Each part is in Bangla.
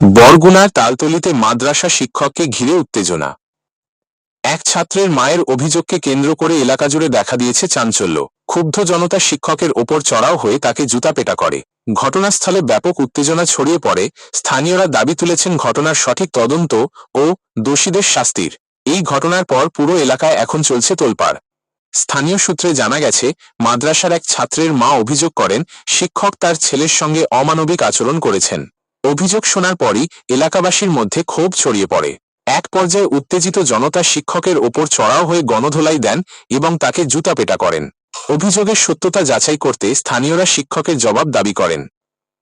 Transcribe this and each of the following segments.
বরগুনার তালতলিতে মাদ্রাসা শিক্ষককে ঘিরে উত্তেজনা। এক ছাত্রের মায়ের অভিযোগকে কেন্দ্র করে এলাকা জুড়ে দেখা দিয়েছে চাঞ্চল্য। ক্ষুব্ধ জনতা শিক্ষকের ওপর চড়াও হয়ে তাকে জুতাপেটা করে। ঘটনাস্থলে ব্যাপক উত্তেজনা ছড়িয়ে পড়ে, স্থানীয়রা দাবি তুলেছেন ঘটনার সঠিক তদন্ত ও দোষীদের শাস্তির। এই ঘটনার পর পুরো এলাকায় এখন চলছে তোলপাড়। স্থানীয় সূত্রে জানা গেছে, মাদ্রাসার এক ছাত্রের মা অভিযোগ করেন, শিক্ষক তার ছেলের সঙ্গে অমানবিক আচরণ করেছেন। অভিযোগ শোনার পরই এলাকাবাসীর মধ্যে ক্ষোভ ছড়িয়ে পড়ে। এক পর্যায়ে উত্তেজিত জনতা শিক্ষকের ওপর চড়াও হয়ে গণধোলাই দেন এবং তাকে জুতাপেটা করেন। অভিযোগের সত্যতা যাচাই করতে স্থানীয়রা শিক্ষকের জবাব দাবি করেন।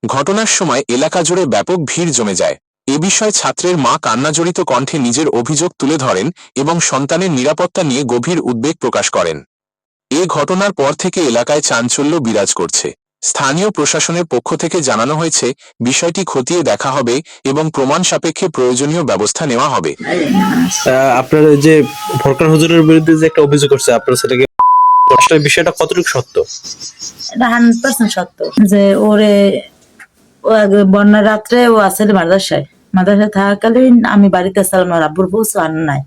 ঘটনার সময় এলাকা জুড়ে ব্যাপক ভিড় জমে যায়। এ বিষয়ে ছাত্রের মা কান্নাজড়িত কণ্ঠে নিজের অভিযোগ তুলে ধরেন এবং সন্তানের নিরাপত্তা নিয়ে গভীর উদ্বেগ প্রকাশ করেন। এ ঘটনার পর থেকে এলাকায় চাঞ্চল্য বিরাজ করছে। স্থানীয় প্রশাসনের পক্ষ থেকে জানানো হয়েছে বিষয়টি খতিয়ে দেখা হবে এবং প্রমাণ সাপেক্ষে প্রয়োজনীয় ব্যবস্থা নেওয়া হবে। আপনার যে ফরকান হুজুরের বিরুদ্ধে যে একটা অভিযোগ করছে আপনার আসলে বিষয়টা কতটুকু সত্য? এটা হান্ড্রেড পার্সেন্ট সত্য যে ওরে বন্যার রাত্রে ও আসলে মাদ্রাসায়। মাদ্রাসায় থাকাকালীন আমি বাড়িতে আসলাম আব্বুর বউ আন নাই।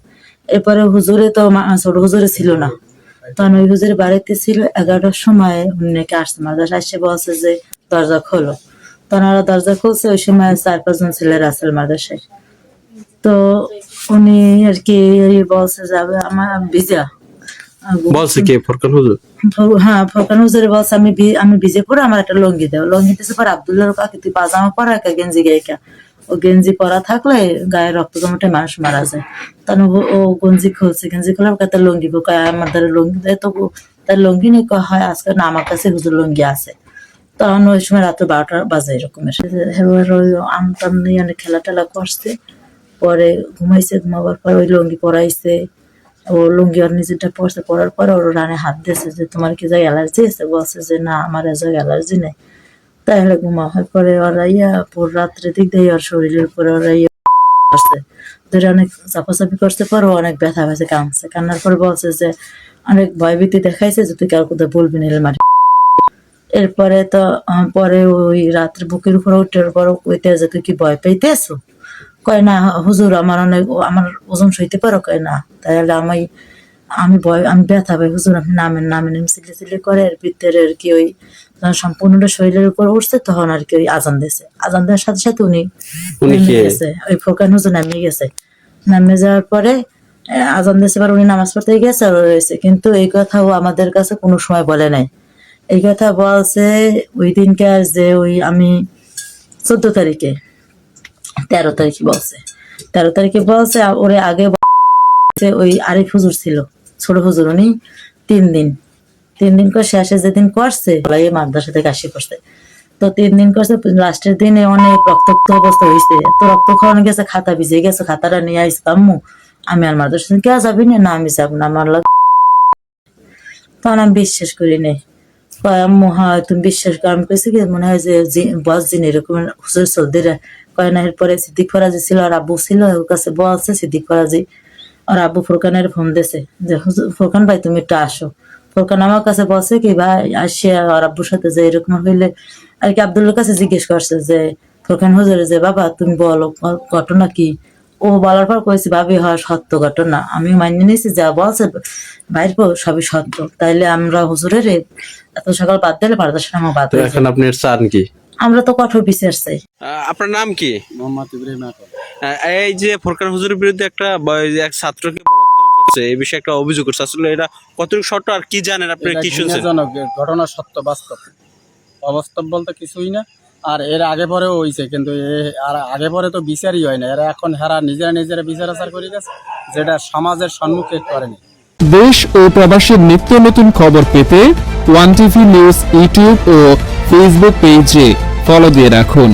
এরপরে হুজুরে তো মা- ছোট হুজুরে ছিল না। হুজুরে বাড়িতে ছিল এগারোটার সময় নাকি আসছে মাদ্রাসা এসে বলছে যে দরজা খোলো। দরজা খুলছে ওই সময় চার পাঁচজন ছেলেরা আসলে মাদ্রাসায়। তো উনি আর কি বলছে যাবে আমার ভিজা বলছে কে? ফরকান হুজুর? হ্যাঁ হুজুরে বলছে আমি আমি ভিজে পরে আমার একটা লঙ্গি দাও। লঙ্গি দিতে পর আবদুল্লাহর কাকে তুই পাজামা পরা একটা গেঞ্জি গাইকা ও গেঞ্জি পরা থাকলে গায়ে রক্ত জমাটে মানুষ মারা যায়। তখন ও- গঞ্জি খুলছে, গেঞ্জি খোলার কাছে লঙ্গি আমার দ্বারা লঙ্গি দেয় তো তার লঙ্গি নেই কয়, হয়, আজকে না, আমার কাছে হুজুর লঙ্গি আছে। তখন ওই সময় রাত্রে বারোটা বাজে এরকমের। আমটাম নিয়ে অনেক খেলা টেলা করছে, পরে ঘুমাইছে, ঘুমাবার পর ওই লঙ্গি পরাইছে। ও লুঙ্গি ওর নিজেরটা পরছে, পরার পরে ওর রানে হাত দিয়েছে যে, তোমার কি যাই অ্যালার্জি আছে? বলছে যে, না, আমার এ জায়গায় অ্যালার্জি নেই। তাহলে ঘুমা হয় পরে ওরা ইয়া, পুরো রাত্রে দিক ওর শরীরের উপরে ওরা ধরে অনেক চাপাচাপি করছে, পরে অনেক ব্যথা হয়েছে কান্নার পরে বলছে যে, অনেক ভয়ভীতি দেখাইছে যে, তুই কোথাও বলবি না মারি। এরপরে তো পরে ওই রাত্রে বুকের উপরে উঠার পর কইতে যে, তুই কি ভয় পাইতেছো? কয়, না, হুজুর, আমার অনেক, আমার ওজন সইতে পারো? কয়, না। তাহলে আমি আমি ভয়, আমি ব্যথা পাই, হুজুর, আপনি নামেন নামেন। চিল্লি চিল্লি করে, এর ভিতরে আর কি ওই যখন সম্পূর্ণটা শরীরের উপর উঠছে তখন আর কি আজান দিয়েছে। আজান দেওয়ার সাথে সাথে উনি নেমে গেছে। ওই ফোকান হুজুর নামিয়ে গেছে। নামে যাওয়ার পরে আজান দিয়েছে পর উনি নামাজ পড়তে গেছে আর রয়েছে। কিন্তু এই কথা ও আমাদের কাছে কোনো সময় বলে নাই। এই কথা বলছে ওই দিনকার যে ওই আমি চোদ্দ তারিখে তেরো তারিখে বলছে। তেরো তারিখে বলছে ওরে আগে ওই আরিফ হুজুর ছিল ছোট হুজুর উনি তিন দিন। তিন দিন করে শেষে যেদিন করছে ওলাই মাদ্রাসা থেকে আসি করছে। তো তিন দিন করছে, লাস্টের দিনে অনেক রক্তাক্ত অবস্থা হয়েছে তো রক্ত খাওয়ানো গেছে, খাতা ভিজে গেছে, খাতাটা নিয়ে আসছে আম্মু, আমি আর মাদ্রাসা কে যাবি না? না, আমি যাব না, আমার তখন আমি বিশ্বাস করি নাই। আম্মু হ্যাঁ তুমি বিশ্বাস করো। আমি কি, মনে হয় যে বস এরকম হুজুর কয়, না, এরপরে সিদ্দিক ফরাজি ছিল আর আব্বু ছিল, ওর কাছে বলছে সিদ্দিক ফরাজি। আর আব্বু ফোরকানের ফোন দিয়েছে। যে, হুজুর, ফোরকান ভাই, তুমি একটু আসো। ফোরকান আমার কাছে বলছে কি ভাই আসে আর আব্বুর সাথে যে এরকম হইলে আর কি আব্দুল্লার কাছে জিজ্ঞেস করছে যে ফোরকান হুজুর যে বাবা তুমি বলো ঘটনা কি? ও বলার পর কইছি ভাবি হয় সত্য ঘটনা। আমি মানিয়ে নিয়েছি যা বলছে ভাইর পর সবই সত্য। তাইলে আমরা হুজুরের এত সকাল বাদ দিলে বারোটার সময় বাদ এখন আপনি চান কি? আমরা তো কঠোর বিচার চাই। আপনার নাম কি? মোহাম্মদ ইব্রাহিম এই যে ফরকান হুজুরের বিরুদ্ধে একটা এক ছাত্রকে করছে এই বিষয়ে একটা অভিযোগ করছে। আসলে এটা কতটুকু সত্য আর কি জানেন আপনি কি শুনছেন? এর ঘটনা সত্য বাস্তব। অবাস্তব বলতে কিছুই না। আর এর আগে পরেও হয়েছে কিন্তু আর আগে পরে তো বিচারই হয় না। এরা এখন হেরা নিজেরা নিজেরা বিচার আচার করে গেছে যেটা সমাজের সম্মুখে করেনি। দেশ ও প্রবাসের নিত্য নতুন খবর পেতে ওয়ান টিভি নিউজ ইউটিউব ও ফেসবুক পেজে ফলো দিয়ে রাখুন।